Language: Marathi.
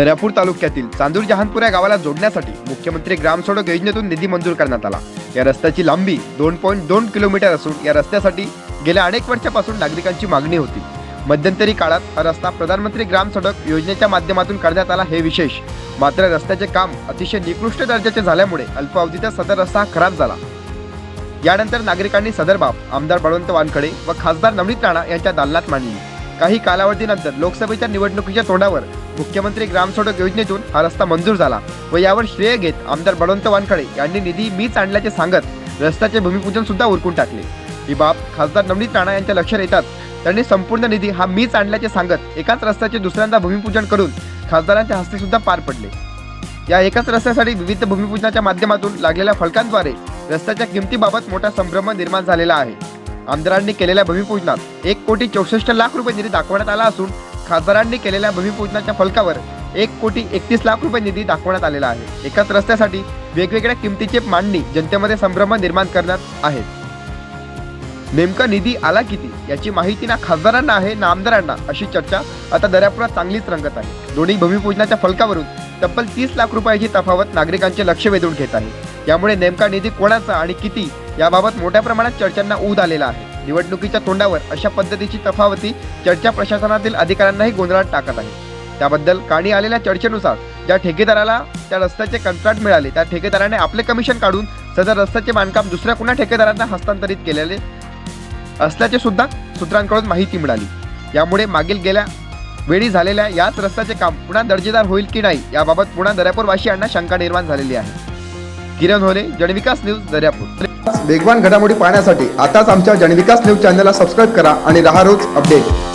दर्यापूर तालुक्यातील चांदूर जहानपूर या गावाला जोडण्यासाठी मुख्यमंत्री ग्रामसडक योजनेतून निधी मंजूर करण्यात आला. या रस्त्याची लांबी दोन पॉईंट दोन किलोमीटर असून या रस्त्यासाठी गेल्या अनेक वर्षापासून नागरिकांची मागणी होती. मध्यंतरी काळात हा रस्ता प्रधानमंत्री ग्राम सडक योजनेच्या माध्यमातून करण्यात आला हे विशेष. मात्र रस्त्याचे काम अतिशय निकृष्ट दर्जाचे झाल्यामुळे अल्पावधीतच सदर रस्ता खराब झाला. यानंतर नागरिकांनी सदर बाब आमदार बळवंत वानखडे व खासदार नवनीत राणा यांच्या दालनात मांडली. काही कालावधीनंतर लोकसभेच्या निवडणुकीच्या तोंडावर मुख्यमंत्री ग्रामसडक योजनेतून हा रस्ता मंजूर झाला व यावर श्रेय घेत आमदार बळवंत वानखडे यांनी निधी मीच आणल्याचे सांगत रस्त्याचे भूमिपूजन सुद्धा उरकून टाकले. ही बाब खासदार नवनीत राणा यांच्या लक्षात येतात त्यांनी संपूर्ण निधी हा मीच आणल्याचे सांगत एकाच रस्त्याचे दुसऱ्यांदा भूमिपूजन करून खासदारांच्या हस्ते सुद्धा पार पडले. या एकाच रस्त्यासाठी विविध भूमिपूजनाच्या माध्यमातून लागलेल्या फलकांद्वारे रस्त्याच्या किमतीबाबत मोठा संभ्रम निर्माण झालेला आहे. आमदारांनी केलेल्या भूमिपूजनात एक कोटी चौसष्ट लाख रुपये निधी दाखवण्यात आला असून खासदारांनी केलेल्या भूमिपूजनाच्या फलकावर एक कोटी एकतीस लाख रुपये निधी दाखवण्यात आलेला आहे. एकाच रस्त्यासाठी वेगवेगळ्या किमतीचे मांडणी जनतेमध्ये संभ्रम निर्माण करण्यात आहेत. नेमका निधी आला किती? याची माहिती ना खासदारांना आहे ना आमदारांना? अशी चर्चा आता दर्यापुरात चांगलीच रंगत आहे. दोन्ही भूमिपूजनाच्या फलकावरून तब्बल तीस लाख रुपयाची तफावत नागरिकांचे लक्ष वेधून घेत आहे. यामुळे नेमका निधी कोणाचा आणि किती याबाबत मोठ्या प्रमाणात चर्चांना ऊद आलेला आहे. निवडणुकीच्या तोंडावर अशा पद्धतीची तफावती चर्चा प्रशासनातील अधिकाऱ्यांनाही गोंधळात टाकत आहे. त्याबद्दल काणी आलेल्या चर्चेनुसार ज्या ठेकेदाराला त्या रस्त्याचे कंत्राट मिळाले त्या ठेकेदाराने आपले कमिशन काढून सदर रस्त्याचे बांधकाम दुसऱ्या कुणा ठेकेदारांना हस्तांतरित केलेले असल्याचे सुद्धा सूत्रांकडून माहिती मिळाली. यामुळे मागील गेल्या वेळी झालेल्या याच रस्त्याचे काम पुन्हा दर्जेदार होईल की नाही याबाबत पुन्हा दर्यापूरवासियांना शंका निर्माण झालेली आहे. किरण होणे जनविकास न्यूज दर्यापूर. वेगवान घडामोडी पाहण्यासाठी आताच आमच्या जनविकास न्यूज चॅनलला सबस्क्राईब करा आणि रहा रोज अपडेट.